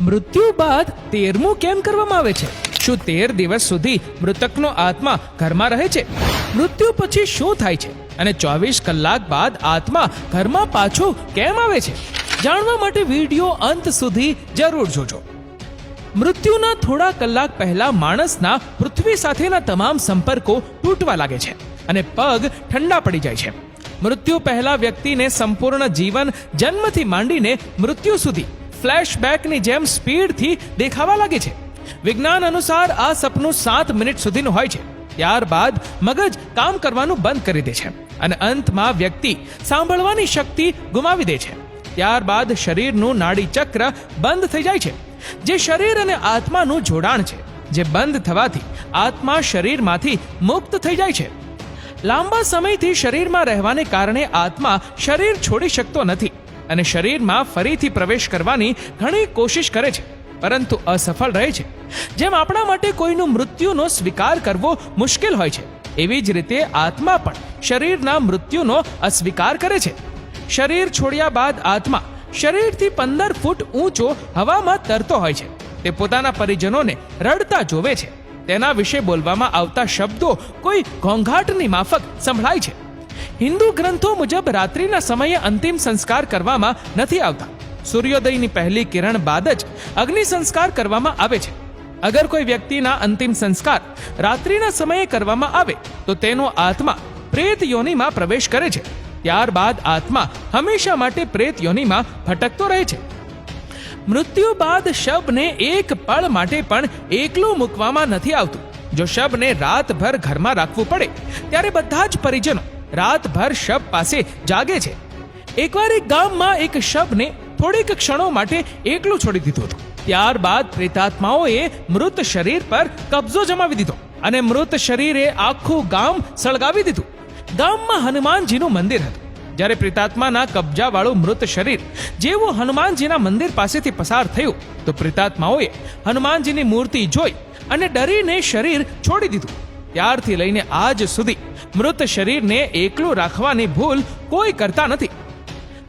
મૃત્યુ બાદ તેરમું કેમ કરવામાં આવે છે? શું તેર દિવસ સુધી મૃતકનો આત્મા ઘરમાં રહે છે? મૃત્યુ પછી શું થાય છે? અને ચોવીસ કલાક બાદ આત્મા ઘરમાં પાછો કેમ આવે છે? જાણવા માટે વીડિયો અંત સુધી જરૂર જોજો. મૃત્યુના થોડા કલાક પહેલા માણસના પૃથ્વી સાથેના તમામ સંપર્કો તૂટવા લાગે છે અને પગ ઠંડા પડી જાય છે. મૃત્યુ પહેલા વ્યક્તિને સંપૂર્ણ જીવન જન્મથી માંડીને મૃત્યુ સુધી ફ્લેશબેકની જેમ સ્પીડથી દેખાવા લાગે છે. વિજ્ઞાન અનુસાર આ સપનું સાત મિનિટ સુધીનું હોય છે. ત્યારબાદ મગજ કામ કરવાનું બંધ કરી દે છે અને અંતમાં વ્યક્તિ સાંભળવાની શક્તિ ગુમાવી દે છે. ત્યારબાદ શરીરનું નાડી ચક્ર બંધ થઈ જાય છે. જે શરીર અને આત્માનું જોડાણ છે, જે બંધ થવાથી આત્મા શરીરમાંથી મુક્ત થઈ જાય છે. લાંબા સમયથી શરીરમાં રહેવાને કારણે આત્મા શરીર છોડી શકતો નથી. અને શરીરમાં ફરીથી પ્રવેશ કરવાની ઘણી કોશિશ કરે છે, પરંતુ અસફળ રહે છે. જેમ આપણા માટે કોઈનું મૃત્યુનો સ્વીકાર કરવો મુશ્કેલ હોય છે, એવી જ રીતે આત્મા પણ શરીરના મૃત્યુનો અસ્વીકાર કરે છે. શરીર છોડ્યા બાદ આત્મા શરીરથી પંદર ફૂટ ઊંચો હવામાં તરતો હોય છે. તે પોતાના પરિજનોને રડતા જોવે છે. તેના વિશે બોલવામાં આવતા શબ્દો કોઈ ઘોંઘાટની માફક સંભળાય છે. હિન્દુ ગ્રંથો મુજબ રાત્રિના સમયે અંતિમ સંસ્કાર કરવામાં નથી આવતા. સૂર્યોદયની પહેલી કિરણ બાદ જ અગ્નિ સંસ્કાર કરવામાં આવે છે. અગર કોઈ વ્યક્તિના અંતિમ સંસ્કાર રાત્રિના સમયે કરવામાં આવે, તો તેનો આત્મા પ્રેત યોનિમાં પ્રવેશ કરે છે. ત્યારબાદ આત્મા હંમેશા માટે પ્રેત યોનિમાં ભટકતો રહે છે. મૃત્યુ બાદ શબને એક પળ માટે પણ એકલું મૂકવામાં નથી આવતું. જો શબને રાતભર ઘરમાં રાખવું પડે, ત્યારે બધા જ પરિજનો રાતભર શબ પાસે જાગે છે. એકવાર એક ગામમાં એક શબને થોડીક ક્ષણો માટે એકલું છોડી દીધું હતું. ત્યારબાદ પ્રેતાત્માઓએ મૃત શરીર પર કબજો જમાવી દીધો અને મૃત શરીરે આખું ગામ સળગાવી દીધું. ગામમાં હનુમાનજીનું મંદિર હતું. જ્યારે પ્રેતાત્માના કબજાવાળું મૃત શરીર જેવું હનુમાનજીના મંદિર પાસેથી પસાર થયું, તો પ્રેતાત્માઓએ હનુમાનજીની મૂર્તિ જોઈ અને ડરીને શરીર છોડી દીધું. ત્યારથી લઈને આજ સુધી મૃત શરીરને એકલું રાખવાની ભૂલ કોઈ કરતા નથી.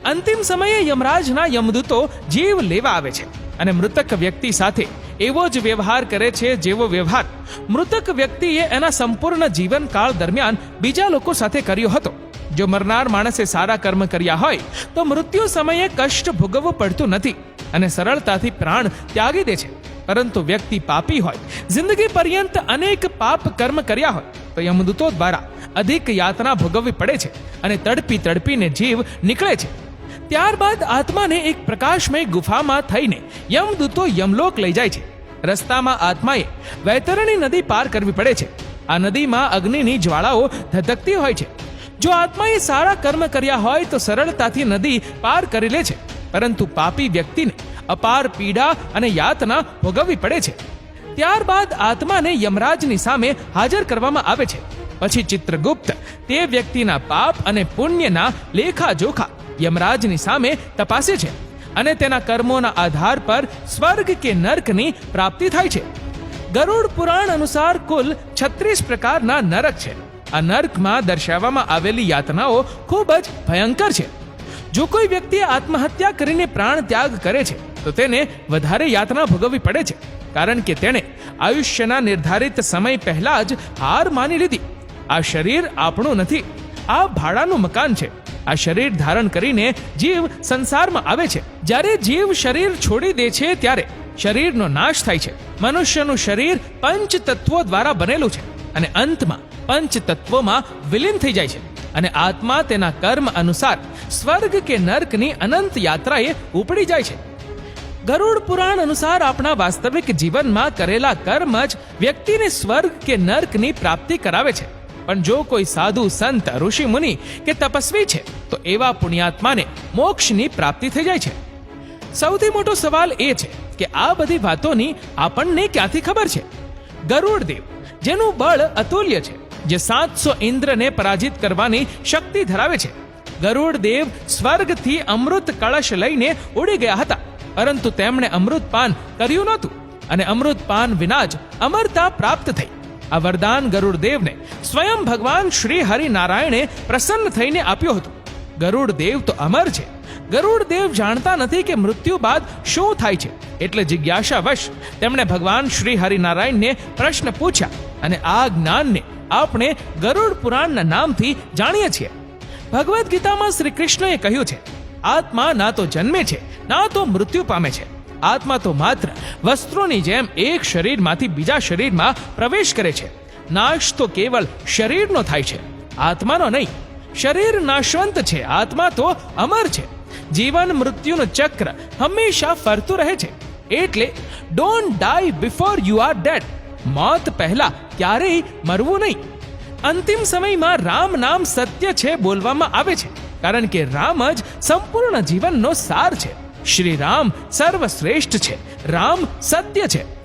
અંતિમ સમયે યમરાજના યમદૂતો જીવ લેવા આવે છે અને મૃતક વ્યક્તિ સાથે એવો જ વ્યવહાર કરે છે જેવો વ્યવહાર મૃતક વ્યક્તિએ એના સંપૂર્ણ જીવનકાળ દરમિયાન બીજા લોકો સાથે કર્યો હતો. જો મરનાર માણસે સારા કર્મ કર્યા હોય, તો મૃત્યુ સમયે કષ્ટ ભોગવવું પડતું નથી. અને સરળતાથી પ્રાણ ત્યાગી દે છે. પરંતુ વ્યક્તિ પાપી હોય, જિંદગી પર્યંત અનેક પાપ કર્મ કર્યા હોય, તો યમદૂતો દ્વારા અધિક યાતના ભોગવવી પડે છે અને તડપી તડપીને જીવ નીકળે છે. ત્યારબાદ આત્માને એક પ્રકાશમય ગુફામાં થઈને યમદૂતો યમલોક લઈ જાય છે. રસ્તામાં આત્માએ વૈતરણી નદી પાર કરવી પડે છે. આ નદીમાં અગ્નિની જ્વાળાઓ ધધકતી હોય છે. જો આત્માએ સારા કર્મ કર્યા હોય, તો સરળતાથી નદી પાર કરી લે છે. પરંતુ પાપી વ્યક્તિને અપાર પીડા અને યાતના ભોગવવી પડે છે. ત્યારબાદ આત્માને યમરાજની સામે હાજર કરવામાં આવે છે. પછી ચિત્રગુપ્ત તે વ્યક્તિના પાપ અને પુણ્યના લેખા જોખા યમરાજની સામે તપાસે છે અને તેના કર્મોના આધાર પર સ્વર્ગ કે નર્કની પ્રાપ્તિ થાય છે. ગરુડ પુરાણ અનુસાર કુલ છત્રીસ પ્રકારના નરક છે. આ નર્કમાં દર્શાવવામાં આવેલી યાતનાઓ ખૂબ જ ભયંકર છે. જો કોઈ વ્યક્તિ આત્મહત્યા કરીને પ્રાણ ત્યાગ કરે છે, તો તેને વધારે યાતના ભોગવવી પડે છે, કારણ કે તેણે આયુષ્યના નિર્ધારિત સમય પહેલા જ હાર માની લીધી. આ શરીર આપણું નથી, આ ભાડાનું મકાન છે. આ શરીર ધારણ કરીને જીવ સંસારમાં આવે છે. જ્યારે જીવ શરીર છોડી દે છે, ત્યારે શરીરનો નાશ થાય છે. મનુષ્યનું શરીર પંચ તત્વો દ્વારા બનેલું છે અને અંતમાં પંચ તત્વોમાં વિલીન થઈ જાય છે. અને આત્મા તેના કર્મ અનુસાર સ્વર્ગ કે નર્કની અનંત યાત્રાએ ઉપડી જાય છે. ગરુડ પુરાણ અનુસાર આપણા વાસ્તવિક જીવનમાં કરેલા કર્મ જ વ્યક્તિને સ્વર્ગ કે નર્કની પ્રાપ્તિ કરાવે છે. પણ જો કોઈ સાધુ, સંત, ઋષિ, મુનિ કે તપસ્વી છે, તો એવા પુણ્યાત્માને મોક્ષની પ્રાપ્તિ થઈ જાય છે. સૌથી મોટો સવાલ એ છે કે આ બધી વાતોની આપણને ક્યાંથી ખબર છે? ગરુડ દેવ, જેનું બળ અતુલ્ય છે. જે સાતસો ઇન્દ્રને પરાજિત કરવાની શક્તિ ધરાવે છે. ગરુડ દેવ સ્વર્ગથી અમૃત કળશ લઈને ઉડી ગયા હતા, પરંતુ તેમણે અમૃતપાન કર્યું નહોતું અને અમૃતપાન વિના જ અમરતા પ્રાપ્ત થઈ. આ વરદાન ગરુડ સ્વયં ભગવાન શ્રી હરિનારાયણે પ્રસન્ન થઈને આપ્યું હતું. ગરુડ દેવ તો અમર છે. ગરુડ દેવ જાણતા નથી કે મૃત્યુ બાદ શું થાય છે. એટલે જિજ્ઞાસાવશ, તેમણે ભગવાન શ્રી હરિનારાયણને પ્રશ્ન પૂછ્યા અને આ જ્ઞાનને આપણે ગરુડ પુરાણના નામથી જાણીએ છીએ. ભગવદ્ ગીતામાં શ્રી કૃષ્ણએ કહ્યું છે, આત્મા ના તો જન્મે છે, ના તો મૃત્યુ પામે છે. આત્મા તો માત્ર વસ્ત્રોની જેમ એક શરીરમાંથી બીજા શરીરમાં પ્રવેશ કરે છે. નાશ તો કેવલ શરીરનો થાય છે, આત્માનો નહીં. શરીર નાશવંત છે, આત્મા તો અમર છે. જીવન મૃત્યુનું ચક્ર હંમેશા ફરતું રહે છે. એટલે don't die before you are dead મોત પહેલા ક્યારેય મરવું નહીં. અંતિમ સમયમાં રામ નામ સત્ય છે બોલવામાં આવે છે. કારણ કે રામ જ સંપૂર્ણ જીવનનો સાર છે. શ્રી રામ સર્વશ્રેષ્ઠ છે. રામ સત્ય છે.